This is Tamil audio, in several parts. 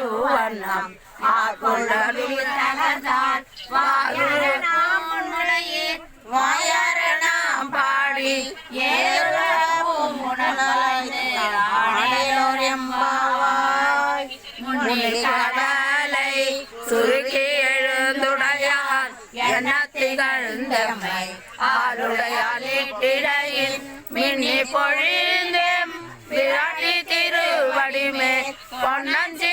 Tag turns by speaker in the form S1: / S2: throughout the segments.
S1: காட்டு வண்ணம் ஆக்குள்ளவித்தனத்தால் வாயுடனாம் முன்னிலையே வாயாரணாம் பாடி ஏழோரெம்பாவாய் முன்னிலை சுருக்கி எழுந்துடையான் என்ன திகழ்ந்தமை ஆளுடையால் இட்டிடையில். மின்னி பொழிந்தேம் விராட்டி திருவடிமே பொன்னஞ்சி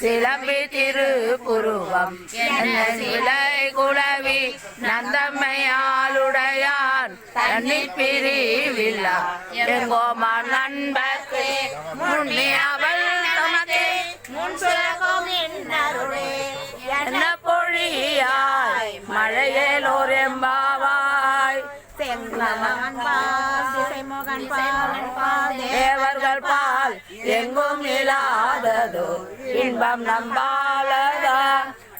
S1: சிலம்பி திருப்புருவம். என்ன சிலை குளவி நந்தம்மையாளுடையான். தண்ணி பிரிவில்லா. எங்கோமா நண்பர்க்கு முன்னி அவள் தமக்கே. முன் சுலகம் என்ன பொழியாய்? மழையேலோர் எம்பாவாய். தேவர்கள் பால் எங்கும் இல்லாததோ இன்பம் நம்பாலதா.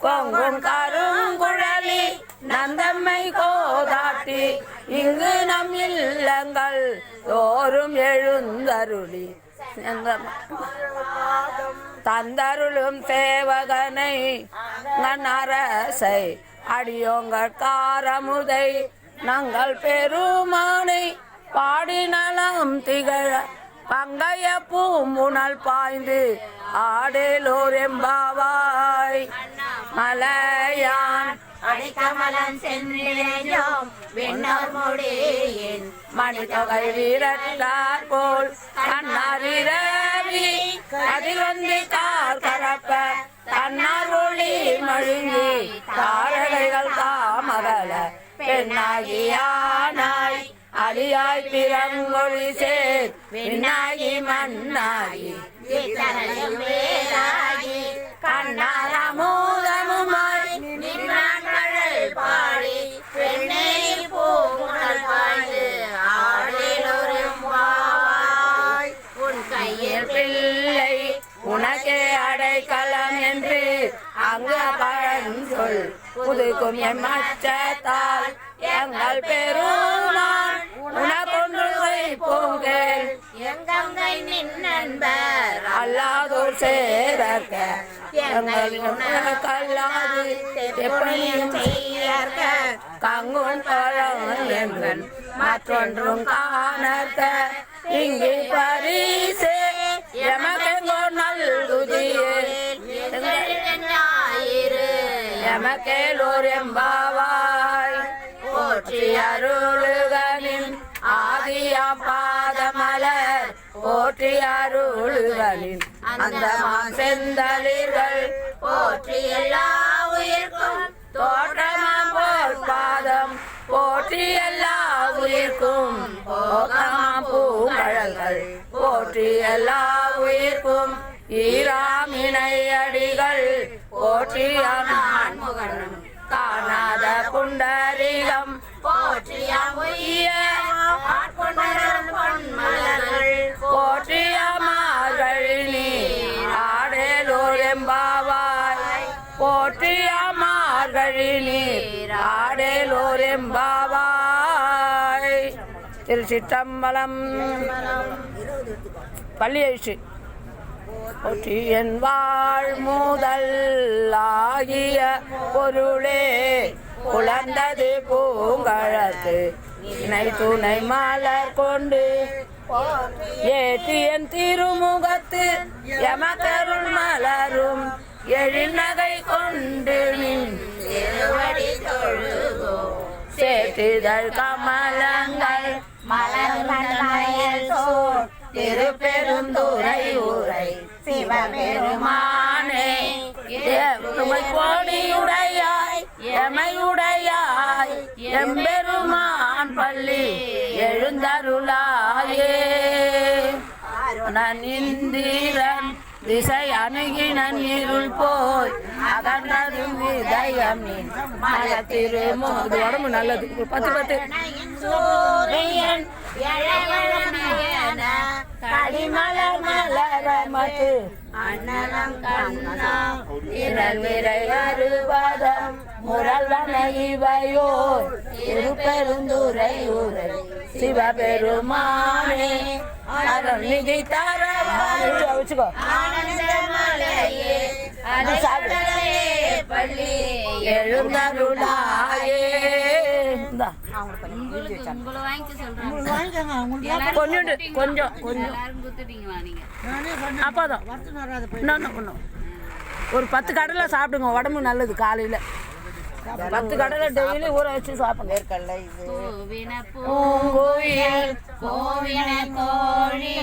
S1: கொங்கும் கருங்குழலி நந்தம்மை கோதாட்டி இங்கு நம் இல்லங்கள் தோறும் எழுந்தருளி. தந்தருளும் சேவகனை அரசை அடியோங்கள் காரமுதை நாங்கள் பெருமானை பாடி திகழ பங்கைய பூம்புணல் பாய்ந்து ஆடேலோர் எம்பாவாய் மலையான்
S2: அடிக்கமலம் சென்றேனோம் விண்ணோர் முடியின்
S1: மணித்தொகை வீரத்தார் போல் கண்ணாரிரவி கதிரொந்தி கார் கரப்ப தன்னார் ஒளி மழுங்கி தாரகைகள் தாமகல பெண்ணாகியா அலியாய் பிறங்கொழி சேர். விண்ணாகி மண்ணாகி.
S2: வேதாகி. கண்ணார
S1: மூலமுமாய்
S2: நின்றான் பாடி. பெண்ணை பூமுனல் பாய்ந்து ஆடிலொரும் வாய் உன் கையில்
S1: பிள்ளை உனக்கே அடைக்கலம் என்று அங்கு பழஞ்சொல் புதுக்கும் என் மச்சத்தால் எங்கள்
S2: பெருமா நண்பர்
S1: அல்லாதோர் சேரக்க எங்கள் கல்லாது எப்படியும்
S2: செய்யற்க
S1: கங்குன் பழம் எங்கள் மற்றொன்றும் காணக்க இங்கே பரிசே எமக்கெங்கோ நல்குதியே.
S2: ஞாயிறு
S1: எமக்கேலோர் எம்பாவாய். போற்றி அருளுகனின் ஆதியாம் பாதமலர். போற்றி அருள்களின் அந்த செந்தளிர்கள்.
S2: போற்றி எல்லா உயிர்க்கும்
S1: தோற்றமாம் போல் பாதம். போற்றி எல்லா உயிர்க்கும் போகமாம் பூங்கழல்கள். போற்றி எல்லா உயிர்க்கும் ஈராமினை அடிகள் போற்றி நான் முகனும் காணாத புண்டரிகம்.
S2: போற்றிய
S1: பொய்ய
S2: ஆட்கொண்டரும்
S1: ஆடேலோர் எம்பாவாய் திருச்சிற்றம்பலம் பள்ளியழிச்சு எழுச்சி. போற்றி என் வாழ் முதல் ஆகிய பொருளே. குழந்தது பூங்கழத்து. இணை துணை மலர் கொண்டு ஏற்றி என் திருமுகத்து. எமக்கருள் மலரும் எழில் நகை கொண்டு நின்.
S2: திருவடி தொழுகோ
S1: சேற்றிதழ் கமலங்கள்
S2: மலர்மலையல் சோர்
S1: திருப்பெருந்துரை உரை
S2: சிவபெருமானே
S1: எமை கோடியுடையாய் எமையுடையாய் எம்பெருமான் பள்ளி எழுந்தருளாயே. நான் இந்திரன் திசை அணுகினன் இருள் போய் அகன்றது இதயம் நின் மல திருமோது உடம்பு நல்லது. ஒரு பத்து பத்து.
S2: சூரியன்
S1: கடிமலர் மலர மது
S2: அண்ணலம் கண்ணா
S1: இரண் விரை அறுபதம் முரல்வன இவையோர் திருப்பெருந்துரை உரை. சிவபெருமானே அருள் நிதி தர வச்சுக்கோ.
S2: பள்ளி
S1: எழுந்தருளாயே. கொஞ்சம் கொஞ்சம் அப்போதான். இன்னும் ஒரு பத்து கடலை சாப்பிடுங்க உடம்பு நல்லது காலையில். பத்து கடலை டெய்லி ஊற வச்சு சாப்பிடுங்க
S3: பூவின பூ
S1: பூங்கோயில்
S2: கோவின கோழி